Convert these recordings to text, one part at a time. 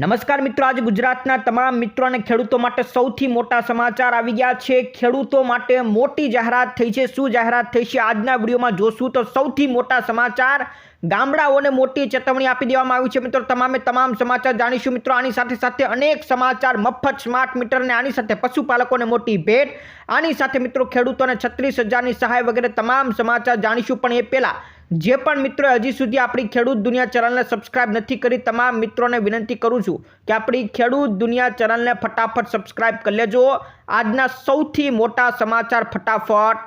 નમસ્કાર મિત્રો, આજે ગુજરાતના તમામ મિત્રો અને ખેડૂતો માટે સૌથી મોટા સમાચાર આવી ગયા છે. ખેડૂતો માટે મોટી જાહેરાત થઈ છે. શું જાહેરાત થઈ છે આજના વિડીયોમાં જોશું તો સૌથી મોટા સમાચાર. ગામડાઓને મોટી ચેતવણી આપી દેવામાં આવી છે મિત્રો. તમામે તમામ સમાચાર જાણીશું મિત્રો. આની સાથે સાથે અનેક સમાચાર, મફત સ્માર્ટ મીટરને આની સાથે પશુપાલકોને મોટી ભેટ. આની સાથે મિત્રો, ખેડૂતોને છત્રીસ હજારની સહાય વગેરે તમામ સમાચાર જાણીશું. પણ એ પહેલાં જે પણ મિત્રો હજી સુધી આપણી ખેડૂત દુનિયા ચેનલને સબસ્ક્રાઇબ નથી કરી, તમામ મિત્રોને વિનંતી કરું છું કે આપણી ખેડૂત દુનિયા ચેનલને ફટાફટ સબસ્ક્રાઇબ કરી લેજો. આજના સૌથી મોટા સમાચાર ફટાફટ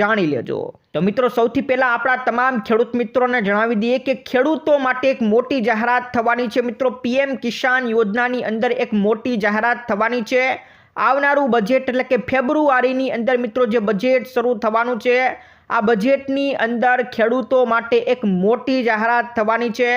જાણી લેજો. તો મિત્રો, સૌથી પહેલાં આપણા તમામ ખેડૂત મિત્રોને જણાવી દઈએ કે ખેડૂતો માટે એક મોટી જાહેરાત થવાની છે મિત્રો. પીએમ કિસાન યોજનાની અંદર એક મોટી જાહેરાત થવાની છે. આવનારું બજેટ એટલે કે ફેબ્રુઆરીની અંદર મિત્રો જે બજેટ શરૂ થવાનું છે આ બજેટની અંદર ખેડૂતો માટે એક મોટી જાહેરાત થવાની છે.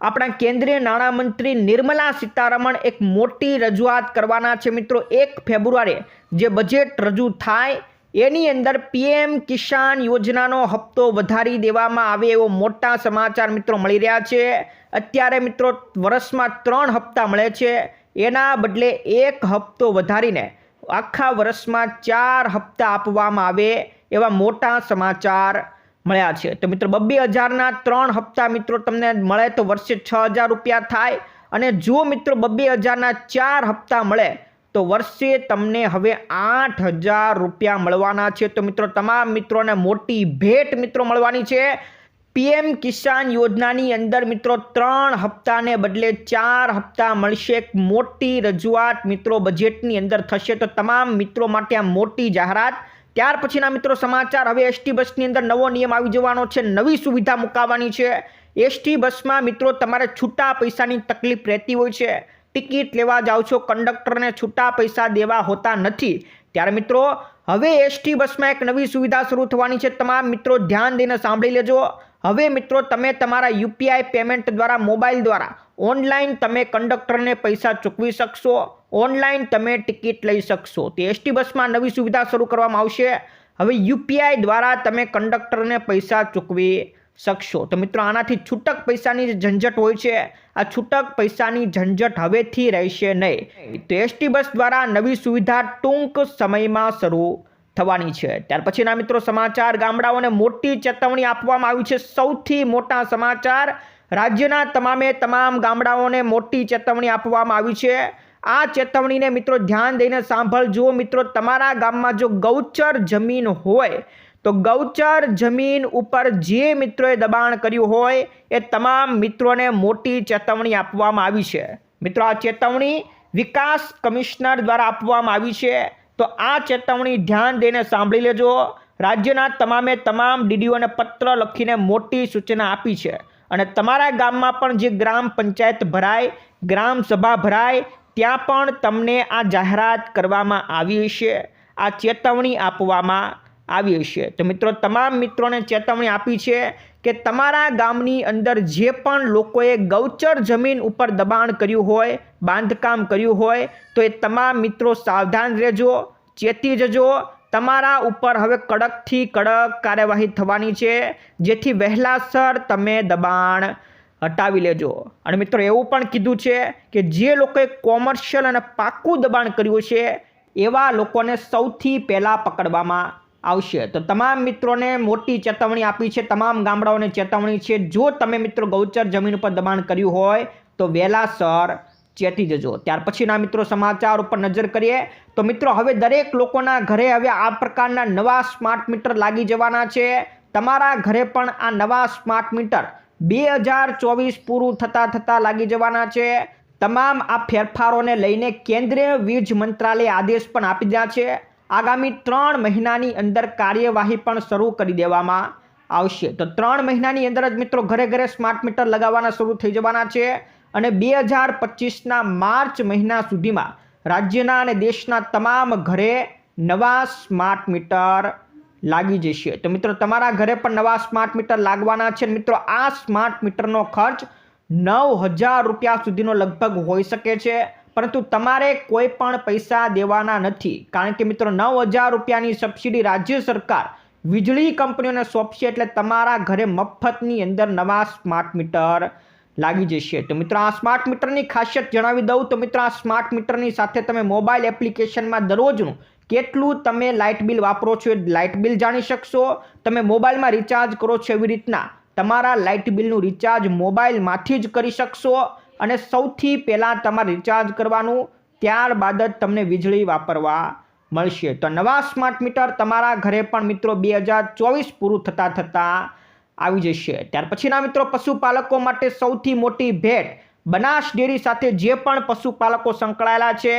આપણા કેન્દ્રીય નાણામંત્રી નિર્મલા સીતારમણ એક મોટી રજૂઆત કરવાના છે મિત્રો. એક ફેબ્રુઆરીએ જે બજેટ રજૂ થાય, એની અંદર પીએમ કિસાન યોજનાનો હપ્તો વધારી દેવામાં આવે એવો મોટા સમાચાર મિત્રો મળી રહ્યા છે. અત્યારે મિત્રો વર્ષમાં ત્રણ હપ્તા મળે છે. એના બદલે એક હપ્તો વધારીને આખા વર્ષમાં ચાર હપ્તા આપવામાં આવે. એવા મોટા સમાચાર મળ્યા છે. તો મિત્રો બબ્બે હજારના ત્રણ હપ્તા મિત્રો તમને મળે તો વર્ષે છ હજાર રૂપિયા થાય અને જો મિત્રો બબ્બે હજારના ચાર હપ્તા મળે તો વર્ષે તમને હવે આઠ હજાર રૂપિયા મળવાના છે. તો મિત્રો, તમામ મિત્રોને મોટી ભેટ મિત્રો મળવાની છે. પીએમ કિસાન યોજનાની અંદર મિત્રો ત્રણ હપ્તાને બદલે ચાર હપ્તા મળશે. એક મોટી રજૂઆત મિત્રો બજેટની અંદર થશે. તો તમામ મિત્રો માટે આ મોટી જાહેરાત ત્યાર પછીના મિત્રો સમાચાર, હવે એસટી બસની અંદર નવો નિયમ આવી જવાનો છે, નવી સુવિધા મુકાવવાની છે. એસટી બસમાં મિત્રો તમારે છૂટા પૈસાની તકલીફ રહેતી હોય છે. ટિકિટ લેવા જાઓ છો, કંડક્ટરને છૂટા પૈસા દેવા હોતા નથી. ત્યારે મિત્રો, હવે એસટી બસમાં એક નવી સુવિધા શરૂ થવાની છે. તમામ મિત્રો ધ્યાન દઈને સાંભળી લેજો. હવે મિત્રો, તમે તમારા યુપીઆઈ પેમેન્ટ દ્વારા, મોબાઈલ દ્વારા ઓનલાઈન તમે કંડક્ટરને પૈસા ચૂકવી શકશો, ઓનલાઈન તમે ટિકિટ લઈ શકશો. તે એસટી બસમાં નવી સુવિધા શરૂ કરવામાં આવશે. હવે યુપીઆઈ દ્વારા તમે કંડક્ટરને પૈસા ચૂકવી શકશો. તો મિત્રો, આનાથી છૂટક પૈસાની જે ઝંઝટ હોય છે. આ છૂટક પૈસાની ઝંઝટ હવેથી રહેશે નહીં. તો એસટી બસ દ્વારા નવી સુવિધા ટૂંક સમયમાં શરૂ થવાની છે. ત્યાર પછીના મિત્રો સમાચાર, ગામડાઓને મોટી ચેતવણી આપવામાં આવી છે. સૌથી મોટા સમાચાર, રાજ્યના તમામે તમામ ગામડાઓને મોટી ચેતવણી આપવામાં આવી છે. આ ચેતવણીને મિત્રો ધ્યાન દઈને સાંભળજો મિત્રો, તમારા ગામમાં જો ગૌચર જમીન હોય, તો ગૌચર જમીન ઉપર જે મિત્રોએ દબાણ કર્યું હોય, એ તમામ મિત્રોને મોટી ચેતવણી આપવામાં આવી છે. મિત્રો, આ ચેતવણી વિકાસ કમિશનર દ્વારા આપવામાં આવી છે. તો આ ચેતવણી ધ્યાન દઈને સાંભળી લેજો. રાજ્યના તમામે તમામ ડીડીઓને પત્ર લખીને મોટી સૂચના આપી છે. અને તમારા ગામમાં પણ જે ગ્રામ પંચાયત ભરાય, ગ્રામ સભા ભરાય, ત્યાં પણ તમને આ જાહેરાત કરવામાં આવી છે આ ચેતવણી આપવામાં આવી હશે. તો મિત્રો, તમામ મિત્રોને ચેતવણી આપી છે. કે તમારા ગામની અંદર જે પણ લોકોએ ગૌચર જમીન ઉપર દબાણ કર્યું હોય, બાંધકામ કર્યું હોય, તો એ તમામ મિત્રો સાવધાન રહેજો, ચેતી જજો. તમારા ઉપર હવે કડકથી કડક કાર્યવાહી થવાની છે, જેથી વહેલાસર તમે દબાણ હટાવી લેજો. અને મિત્રો એવું પણ કીધું છે કે જે લોકોએ કોમર્શિયલ અને પાકું દબાણ કર્યું છે, એવા લોકોને સૌથી પહેલાં પકડવામાં આવશે. તો તમામ મિત્રોને મોટી ચેતવણી આપી છે, તમામ ગામડાઓને ચેતવણી છે. જો તમે મિત્રો ગૌચર જમીન ઉપર દબાણ કર્યું હોય, તો વહેલાસર ચેતી જજો. ત્યાર પછીના મિત્રો સમાચાર ઉપર નજર કરીએ, તો મિત્રો હવે દરેક લોકોના ઘરે હવે આ પ્રકારના નવા સ્માર્ટ મીટર લાગી જવાના છે. તમારા ઘરે પણ આ નવા સ્માર્ટ મીટર બે હજાર ચોવીસ પૂરું થતાં થતાં લાગી જવાના છે. તમામ આ ફેરફારોને લઈને કેન્દ્રીય વીજ મંત્રાલયે આદેશ પણ આપી દીધા છે. આગામી ત્રણ મહિનાની અંદર કાર્યવાહી પણ શરૂ કરી દેવામાં આવશે. તો ત્રણ મહિનાની અંદર જ મિત્રો ઘરે ઘરે સ્માર્ટ મીટર લગાવવાના શરૂ થઈ જવાના છે અને બે હજાર પચીસના માર્ચ મહિના સુધીમાં રાજ્યના અને દેશના તમામ ઘરે નવા સ્માર્ટ મીટર લાગી જશે. તો મિત્રો તમારા ઘરે પણ નવા સ્માર્ટ મીટર લાગવાના છે. મિત્રો આ સ્માર્ટ મીટરનો ખર્ચ નવ હજાર રૂપિયા સુધીનો લગભગ હોઈ શકે છે. પરંતુ તમારે કોઈ પણ પૈસા દેવાના નથી. કારણ કે મિત્રો, નવ હજાર રૂપિયાની સબસિડી રાજ્ય સરકાર વીજળી કંપનીઓને સોંપશે એટલે તમારા ઘરે મફતની અંદર નવા સ્માર્ટ મીટર લાગી જશે. તો મિત્રો, આ સ્માર્ટ મીટરની ખાસિયત જણાવી દઉં. તો મિત્રો, આ સ્માર્ટ મીટરની સાથે તમે મોબાઈલ એપ્લિકેશનમાં દરરોજનું કેટલું તમે લાઇટ બિલ વાપરો છો એ લાઇટ બિલ જાણી શકશો. તમે મોબાઈલમાં રિચાર્જ કરો છો એવી રીતના તમારા લાઇટ બિલનું રિચાર્જ મોબાઈલમાંથી જ કરી શકશો. અને સૌથી પહેલાં તમારે રિચાર્જ કરવાનું, ત્યારબાદ જ તમને વીજળી વાપરવા મળશે. તો નવા સ્માર્ટ મીટર તમારા ઘરે પણ મિત્રો બે હજાર ચોવીસ પૂરું થતાં થતાં આવી જશે. ત્યાર પછીના મિત્રો પશુપાલકો માટે સૌથી મોટી ભેટ, બનાસ ડેરી સાથે જે પણ પશુપાલકો સંકળાયેલા છે,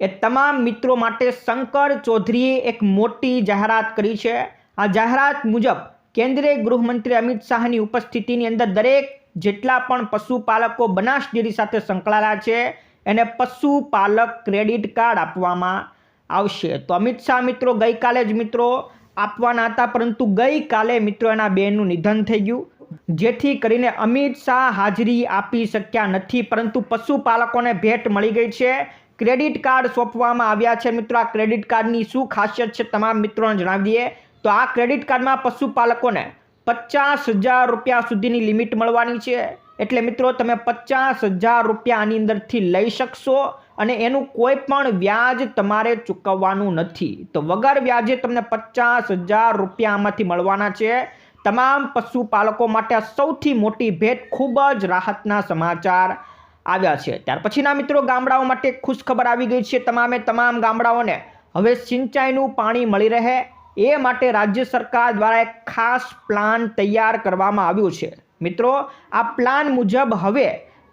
એ તમામ મિત્રો માટે શંકર ચૌધરીએ એક મોટી જાહેરાત કરી છે. આ જાહેરાત મુજબ કેન્દ્રીય ગૃહમંત્રી અમિત શાહની ઉપસ્થિતિની અંદર દરેક જેટલા પણ પશુપાલકો બનાસ ડેરી સાથે સંકળાયેલા છે, એને પશુપાલક ક્રેડિટ કાર્ડ આપવામાં આવશે. તો અમિત શાહ મિત્રો, ગઈકાલે જ મિત્રો આપવાના હતા, પરંતુ ગઈકાલે મિત્રો એના બેનનું નિધન થઈ ગયું. જેથી કરીને અમિત શાહ હાજરી આપી શક્યા નથી, પરંતુ પશુપાલકોને ભેટ મળી ગઈ છે. ક્રેડિટ કાર્ડ સોંપવામાં આવ્યા છે મિત્રો. આ ક્રેડિટ કાર્ડની શું ખાસિયત છે તમામ મિત્રોને જણાવી દઈએ. તો આ ક્રેડિટ કાર્ડમાં પશુપાલકોને પચાસ હજાર રૂપિયા સુધીની લિમિટ મળવાની છે. એટલે મિત્રો, તમે પચાસ હજાર રૂપિયા આની અંદરથી લઈ શકશો અને એનું કોઈ પણ વ્યાજ તમારે ચૂકવવાનું નથી. તો વગર વ્યાજે તમને પચાસ હજાર રૂપિયા આમાંથી મળવાના છે. તમામ પશુપાલકો માટે સૌથી મોટી ભેટ ખૂબ જ રાહતના સમાચાર આવ્યા છે. ત્યાર પછીના મિત્રો, ગામડાઓ માટે ખુશખબર આવી ગઈ છે તમામે તમામ ગામડાઓને. હવે સિંચાઈનું પાણી મળી રહે. એ માટે રાજ્ય સરકાર દ્વારા એક ખાસ પ્લાન તૈયાર કરવામાં આવ્યું છે. મિત્રો, આ પ્લાન મુજબ હવે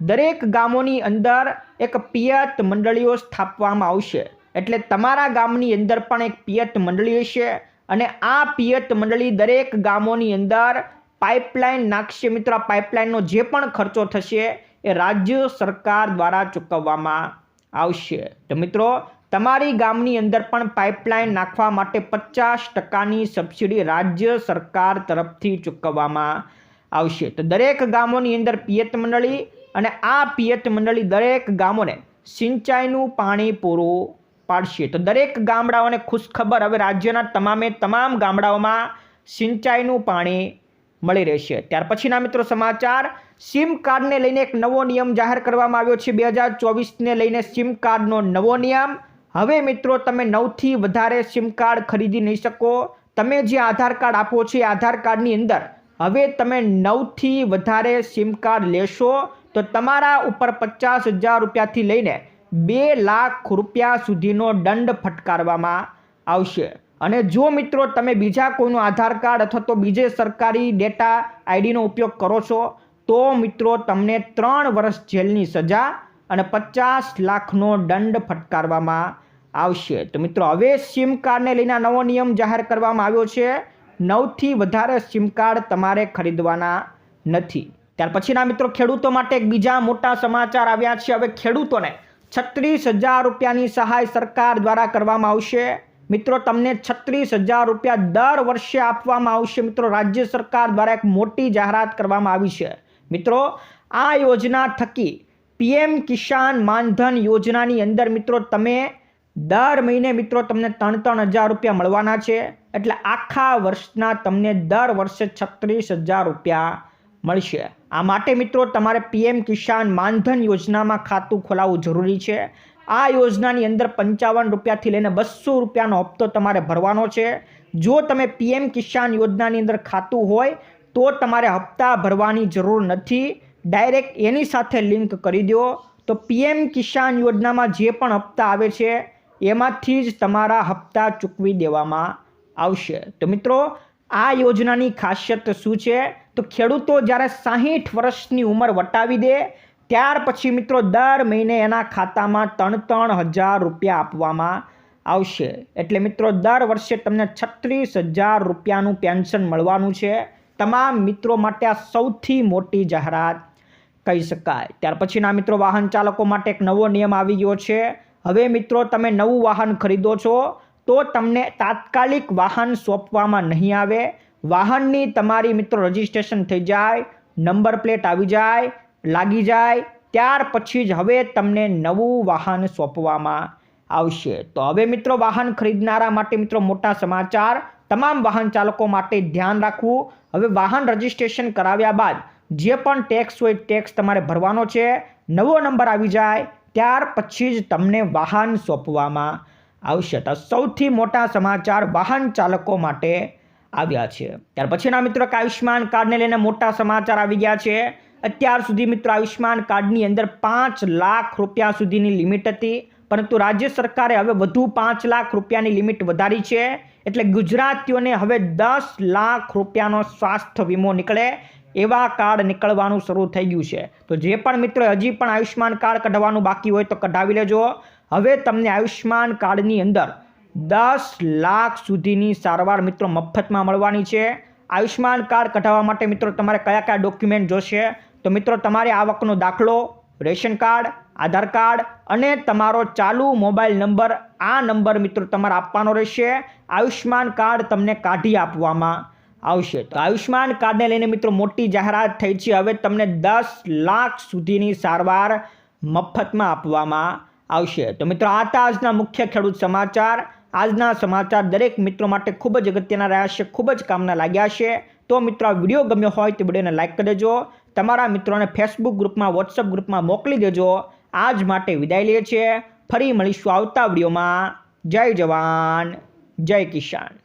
દરેક ગામોની અંદર એક પિયત મંડળીઓ સ્થાપવામાં આવશે. એટલે તમારા ગામની અંદર પણ એક પિયત મંડળી હશે અને આ પિયત મંડળી દરેક ગામોની અંદર પાઇપલાઇન નાખશે. મિત્રો પાઇપલાઇનનો જે પણ ખર્ચો થશે એ રાજ્ય સરકાર દ્વારા ચૂકવવામાં આવશે. તો મિત્રો તમારી ગામની અંદર પણ પાઇપલાઇન નાખવા માટે પચાસ ટકાની સબસિડી રાજ્ય સરકાર તરફથી ચૂકવવામાં આવશે. તો દરેક ગામોની અંદર પિયત મંડળી અને આ પિયત મંડળી દરેક ગામોને સિંચાઈનું પાણી પૂરું પાડશે. તો દરેક ગામડાઓને ખુશખબર, હવે રાજ્યના તમામે તમામ ગામડાઓમાં સિંચાઈનું પાણી મળી રહેશે. ત્યાર પછીના મિત્રો સમાચાર, સિમ કાર્ડને લઈને એક નવો નિયમ જાહેર કરવામાં આવ્યો છે. બે હજાર ચોવીસને લઈને સિમ કાર્ડનો નવો નિયમ હવે મિત્રો, તમે નવથી વધારે સિમ કાર્ડ ખરીદી નહીં શકો. તમે જે આધાર કાર્ડ આપો છો એ આધાર કાર્ડની અંદર, હવે તમે નવથી વધારે સિમ કાર્ડ લેશો તો તમારા ઉપર પચાસ હજાર રૂપિયાથી લઈને બે લાખ રૂપિયા સુધીનો દંડ ફટકારવામાં આવશે. અને જો મિત્રો, તમે બીજા કોઈનું આધાર કાર્ડ અથવા તો બીજે સરકારી ડેટા આઈડીનો ઉપયોગ કરો છો, તો મિત્રો, તમને ત્રણ વર્ષ જેલની સજા અને પચાસ લાખનો દંડ ફટકારવામાં આવશે. તો મિત્રો, હવે સિમ કાર્ડને લઈને નવો નિયમ જાહેર કરવામાં આવ્યો છે. નવથી વધારે સિમ કાર્ડ તમારે ખરીદવાના નથી. ત્યાર પછીના મિત્રો, ખેડૂતો માટે એક બીજા મોટા સમાચાર આવ્યા છે. હવે ખેડૂતોને છત્રીસ હજાર રૂપિયાની સહાય સરકાર દ્વારા કરવામાં આવશે. મિત્રો, તમને છત્રીસ હજાર રૂપિયા દર વર્ષે આપવામાં આવશે. મિત્રો, રાજ્ય સરકાર દ્વારા એક મોટી જાહેરાત કરવામાં આવી છે. મિત્રો, આ યોજના થકી પીએમ કિસાન માનધન યોજનાની અંદર, મિત્રો, તમે દર મહિને મિત્રો તમને ત્રણ ત્રણ હજાર રૂપિયા મળવાના છે. એટલે આખા વર્ષના તમને દર વર્ષે છત્રીસ હજાર રૂપિયા મળશે. આ માટે મિત્રો તમારે પીએમ કિસાન માનધન યોજનામાં ખાતું ખોલાવવું જરૂરી છે. આ યોજનાની અંદર પંચાવન રૂપિયાથી લઈને બસો રૂપિયાનો હપ્તો તમારે ભરવાનો છે. જો તમે પીએમ કિસાન યોજનાની અંદર ખાતું હોય, તો તમારે હપ્તા ભરવાની જરૂર નથી. ડાયરેક્ટ એની સાથે લિંક કરી દો. તો પીએમ કિસાન યોજનામાં જે પણ હપ્તા આવે છે એમાંથી જ તમારા હપ્તા ચૂકવી દેવામાં આવશે. તો મિત્રો, આ યોજનાની ખાસિયત શું છે? તો ખેડૂતો જ્યારે સાહીઠ વર્ષની ઉંમર વટાવી દે, ત્યાર પછી મિત્રો દર મહિને એના ખાતામાં ત્રણ ત્રણ હજાર રૂપિયા આપવામાં આવશે. એટલે મિત્રો, દર વર્ષે તમને છત્રીસ હજાર રૂપિયાનું પેન્શન મળવાનું છે. તમામ મિત્રો માટે આ સૌથી મોટી જાહેરાત કહી શકાય. ત્યાર પછીના મિત્રો, વાહન ચાલકો માટે એક નવો નિયમ આવી ગયો છે. હવે મિત્રો, તમે નવું વાહન ખરીદો છો, તો તમને તાત્કાલિક વાહન સોંપવામાં નહીં આવે. વાહનની તમારી મિત્રો રજિસ્ટ્રેશન થઈ જાય, નંબર પ્લેટ આવી જાય, લાગી જાય, ત્યાર પછી જ હવે તમને નવું વાહન સોંપવામાં આવશે. તો હવે મિત્રો, વાહન ખરીદનારા માટે મિત્રો મોટા સમાચાર. તમામ વાહન ચાલકો માટે ધ્યાન રાખવું. હવે વાહન રજિસ્ટ્રેશન કરાવ્યા બાદ જે પણ ટેક્સ હોય ટેક્સ તમારે ભરવાનો છે. નવો નંબર આવી જાય ત્યાર પછી જ તમને વાહન સોંપવામાં આવશે. તો સૌથી મોટા સમાચાર વાહન ચાલકો માટે આવ્યા છે. ત્યાર પછીના મિત્રો કે આયુષ્યમાન કાર્ડને લઈને મોટા સમાચાર આવી ગયા છે. અત્યાર સુધી મિત્રો આયુષ્યમાન કાર્ડની અંદર પાંચ લાખ રૂપિયા સુધીની લિમિટ હતી. પરંતુ રાજ્ય સરકારે હવે વધુ પાંચ લાખ રૂપિયાની લિમિટ વધારી છે. એટલે ગુજરાતીઓને હવે દસ લાખ રૂપિયાનો સ્વાસ્થ્ય વીમો નીકળે. એવા કાર્ડ નીકળવાનું શરૂ થઈ ગયું છે. તો જે પણ મિત્રો હજી પણ આયુષ્યમાન કાર્ડ કઢાવવાનું બાકી હોય તો કઢાવી લેજો. હવે તમને આયુષ્યમાન કાર્ડની અંદર દસ લાખ સુધીની સારવાર મિત્રો મફતમાં મળવાની છે. આયુષ્યમાન કાર્ડ કઢાવવા માટે મિત્રો તમારે કયા કયા ડોક્યુમેન્ટ જોશે? તો મિત્રો તમારે આવકનો દાખલો, રેશન કાર્ડ, આધાર કાર્ડ અને તમારો ચાલુ મોબાઈલ નંબર, આ નંબર મિત્રો તમારે આપવાનો રહેશે. આયુષ્યમાન કાર્ડ તમને કાઢી આપવામાં આવશે. તો આયુષ્યમાન કાર્ડને લઈને મિત્રો મોટી જાહેરાત થઈ છે. હવે તમને દસ લાખ સુધીની સારવાર મફતમાં આપવામાં આવશે. તો મિત્રો, આ હતા આજના મુખ્ય ખેડૂત સમાચાર. આજના સમાચાર દરેક મિત્રો માટે ખૂબ જ અગત્યના રહ્યા છે, ખૂબ જ કામના લાગ્યા છે. તો મિત્રો, આ વીડિયો ગમ્યો હોય તો વિડીયોને લાઇક કરી દેજો. તમારા મિત્રોને ફેસબુક ગ્રુપમાં વોટ્સઅપ ગ્રુપમાં મોકલી દેજો. આજ માટે વિદાય લઈએ છીએ. ફરી મળીશું આવતા વિડીયોમાં. જય જવાન, જય કિસાન.